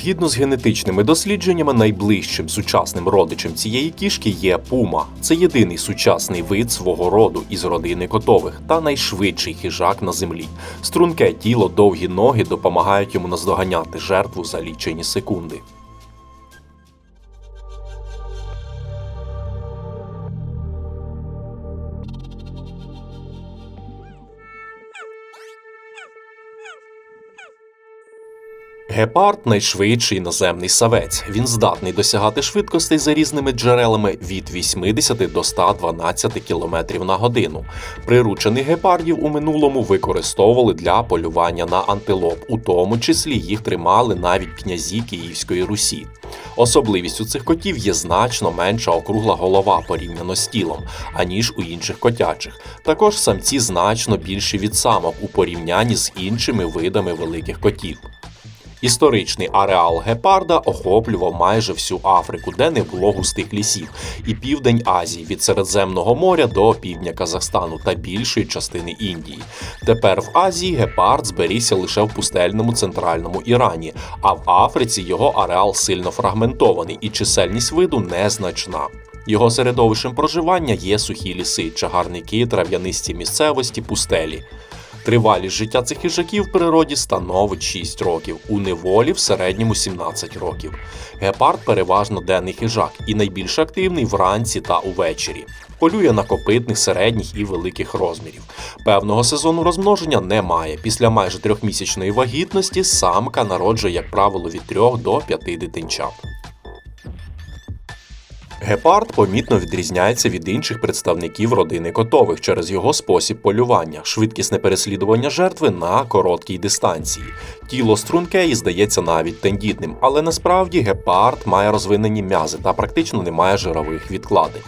Згідно з генетичними дослідженнями, найближчим сучасним родичем цієї кішки є пума. Це єдиний сучасний вид свого роду із родини котових та найшвидший хижак на землі. Струнке тіло, довгі ноги допомагають йому наздоганяти жертву за лічені секунди. Гепард найшвидший наземний савець. Він здатний досягати швидкостей за різними джерелами від 80 до 112 км на годину. Приручених гепардів у минулому використовували для полювання на антилоп, у тому числі їх тримали навіть князі Київської Русі. Особливістю цих котів є значно менша округла голова порівняно з тілом, аніж у інших котячих. Також самці значно більші від самок у порівнянні з іншими видами великих котів. Історичний ареал гепарда охоплював майже всю Африку, де не було густих лісів, і південь Азії від Середземного моря до півдня Казахстану та більшої частини Індії. Тепер в Азії гепард зберігся лише в пустельному центральному Ірані, а в Африці його ареал сильно фрагментований і чисельність виду незначна. Його середовищем проживання є сухі ліси, чагарники, трав'янисті місцевості, пустелі. Тривалість життя цих хижаків в природі становить 6 років, у неволі в середньому 17 років. Гепард переважно денний хижак і найбільш активний вранці та увечері. Полює на копитних, середніх і великих розмірів. Певного сезону розмноження немає. Після майже трьохмісячної вагітності самка народжує, як правило, від 3 до 5 дитинчат. Гепард помітно відрізняється від інших представників родини котових через його спосіб полювання, швидкісне переслідування жертви на короткій дистанції. Тіло струнке і здається навіть тендітним, але насправді гепард має розвинені м'язи та практично не має жирових відкладень.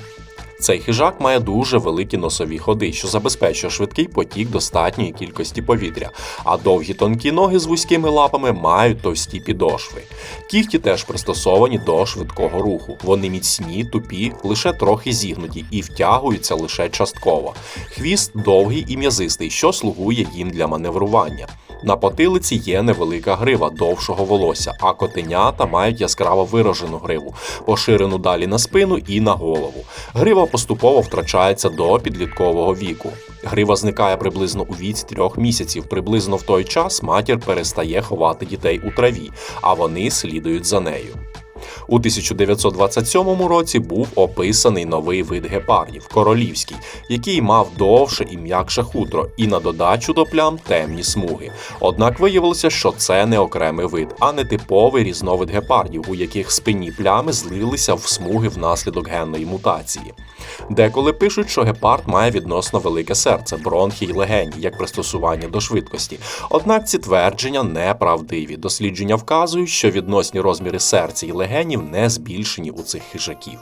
Цей хижак має дуже великі носові ходи, що забезпечує швидкий потік достатньої кількості повітря, а довгі тонкі ноги з вузькими лапами мають товсті підошви. Кігті теж пристосовані до швидкого руху. Вони міцні, тупі, лише трохи зігнуті і втягуються лише частково. Хвіст довгий і м'язистий, що слугує їм для маневрування. На потилиці є невелика грива довшого волосся, а котенята мають яскраво виражену гриву, поширену далі на спину і на голову. Грива поступово втрачається до підліткового віку. Грива зникає приблизно у віці трьох місяців. Приблизно в той час матір перестає ховати дітей у траві, а вони слідують за нею. У 1927 році був описаний новий вид гепардів королівський, який мав довше і м'якше хутро, і на додачу до плям темні смуги. Однак виявилося, що це не окремий вид, а не типовий різновид гепардів, у яких спинні плями злилися в смуги внаслідок генної мутації. Деколи пишуть, що гепард має відносно велике серце, бронхи й легені, як пристосування до швидкості. Однак ці твердження неправдиві. Дослідження вказують, що відносні розміри серця і легенів не збільшені у цих хижаків.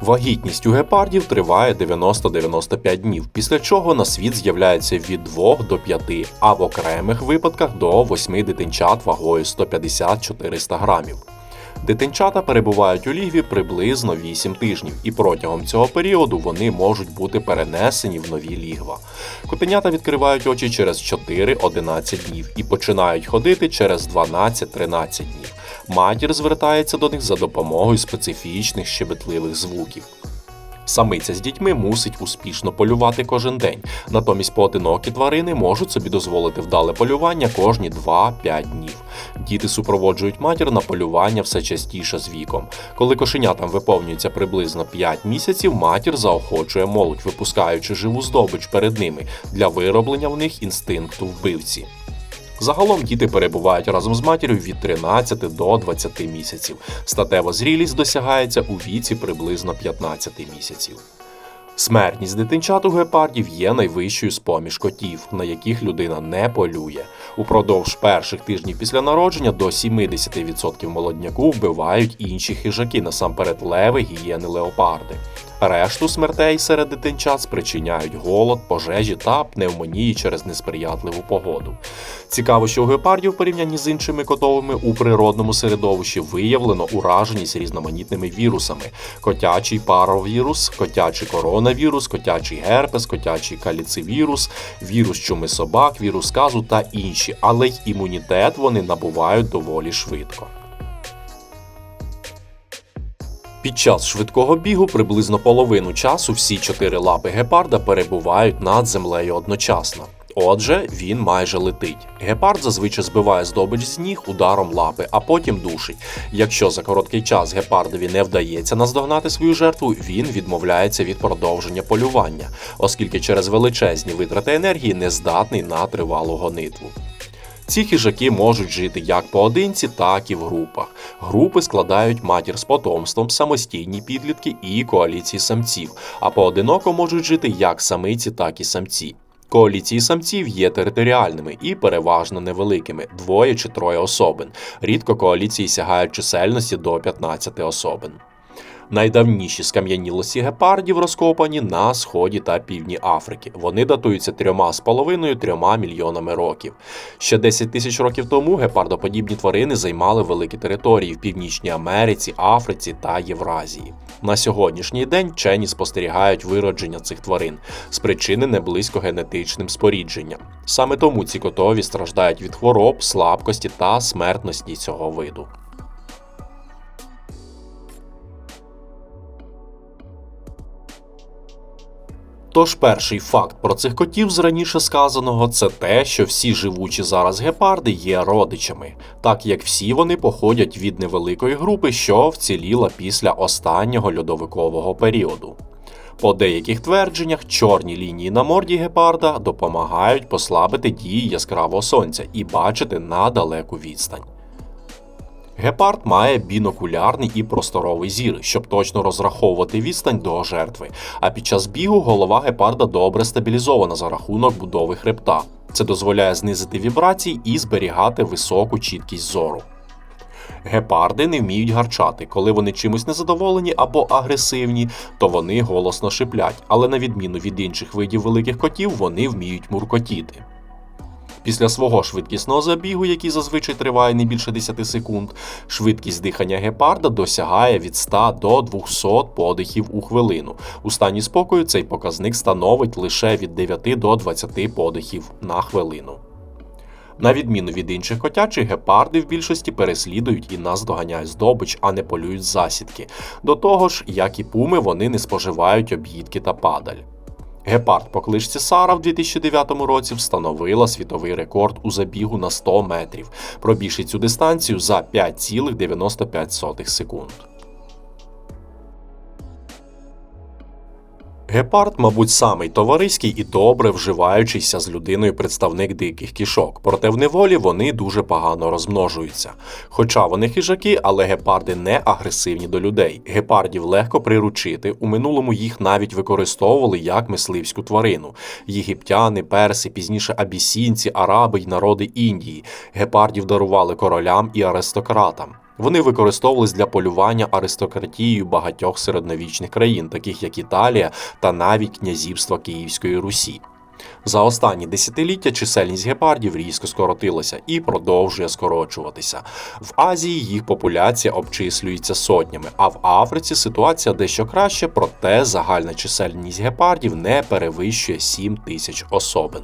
Вагітність у гепардів триває 90-95 днів, після чого на світ з'являється від 2 до 5, а в окремих випадках до 8 дитинчат вагою 150-400 грамів. Дитинчата перебувають у лігві приблизно 8 тижнів, і протягом цього періоду вони можуть бути перенесені в нові лігва. Котенята відкривають очі через 4-11 днів і починають ходити через 12-13 днів. Матір звертається до них за допомогою специфічних щебетливих звуків. Самиця з дітьми мусить успішно полювати кожен день. Натомість поодинокі тварини можуть собі дозволити вдале полювання кожні 2-5 днів. Діти супроводжують матір на полювання все частіше з віком. Коли кошенятам виповнюється приблизно 5 місяців, матір заохочує молодь, випускаючи живу здобич перед ними для вироблення в них інстинкту вбивці. Загалом діти перебувають разом з матір'ю від 13 до 20 місяців. Статева зрілість досягається у віці приблизно 15 місяців. Смертність дитинчат у гепардів є найвищою з поміж котів, на яких людина не полює. Упродовж перших тижнів після народження до 70% молодняку вбивають інші хижаки, насамперед леви, гієни, леопарди. Решту смертей серед дитинчат спричиняють голод, пожежі та пневмонії через несприятливу погоду. Цікаво, що у гепардів в порівнянні з іншими котовими у природному середовищі виявлено ураженість різноманітними вірусами: котячий паровірус, котячий коронавірус, котячий герпес, котячий каліцивірус, вірус чуми собак, вірус казу та інші, але й імунітет вони набувають доволі швидко. Під час швидкого бігу приблизно половину часу всі чотири лапи гепарда перебувають над землею одночасно. Отже, він майже летить. Гепард зазвичай збиває здобич з ніг ударом лапи, а потім душить. Якщо за короткий час гепардові не вдається наздогнати свою жертву, він відмовляється від продовження полювання, оскільки через величезні витрати енергії не здатний на тривалу гонитву. Ці хижаки можуть жити як поодинці, так і в групах. Групи складають матір з потомством, самостійні підлітки і коаліції самців, а поодиноко можуть жити як самиці, так і самці. Коаліції самців є територіальними і переважно невеликими двоє чи троє особин. Рідко коаліції сягають чисельності до 15 особин. Найдавніші скам'янілості гепардів розкопані на сході та півдні Африки. Вони датуються трьома з половиною трьома мільйонами років. Ще 10 тисяч років тому гепардоподібні тварини займали великі території в Північній Америці, Африці та Євразії. На сьогоднішній день вчені спостерігають виродження цих тварин, спричинене близькогенетичним спорідженням. Саме тому ці котові страждають від хвороб, слабкості та смертності цього виду. Тож перший факт про цих котів з раніше сказаного це те, що всі живучі зараз гепарди є родичами, так як всі вони походять від невеликої групи, що вціліла після останнього льодовикового періоду. По деяких твердженнях чорні лінії на морді гепарда допомагають послабити дії яскравого сонця і бачити на далеку відстань. Гепард має бінокулярний і просторовий зір, щоб точно розраховувати відстань до жертви. А під час бігу голова гепарда добре стабілізована за рахунок будови хребта. Це дозволяє знизити вібрації і зберігати високу чіткість зору. Гепарди не вміють гарчати. Коли вони чимось незадоволені або агресивні, то вони голосно шиплять, але на відміну від інших видів великих котів, вони вміють муркотіти. Після свого швидкісного забігу, який зазвичай триває не більше 10 секунд, швидкість дихання гепарда досягає від 100 до 200 подихів у хвилину. У стані спокою цей показник становить лише від 9 до 20 подихів на хвилину. На відміну від інших котячих, гепарди в більшості переслідують і наздоганяють здобич, а не полюють засідки. До того ж, як і пуми, вони не споживають об'їдки та падаль. Гепард по кличці Сара в 2009 році встановила світовий рекорд у забігу на 100 метрів, пробігши цю дистанцію за 5,95 секунд. Гепард, мабуть, самий товариський і добре вживаючийся з людиною представник диких кішок, проте в неволі вони дуже погано розмножуються. Хоча вони хижаки, але гепарди не агресивні до людей. Гепардів легко приручити. У минулому їх навіть використовували як мисливську тварину. Єгиптяни, перси, пізніше абісінці, араби й народи Індії. Гепардів дарували королям і аристократам. Вони використовувались для полювання аристократією багатьох середньовічних країн, таких як Італія та навіть князівства Київської Русі. За останні десятиліття чисельність гепардів різко скоротилася і продовжує скорочуватися. В Азії їх популяція обчислюється сотнями, а в Африці ситуація дещо краще, проте загальна чисельність гепардів не перевищує 7 тисяч особин.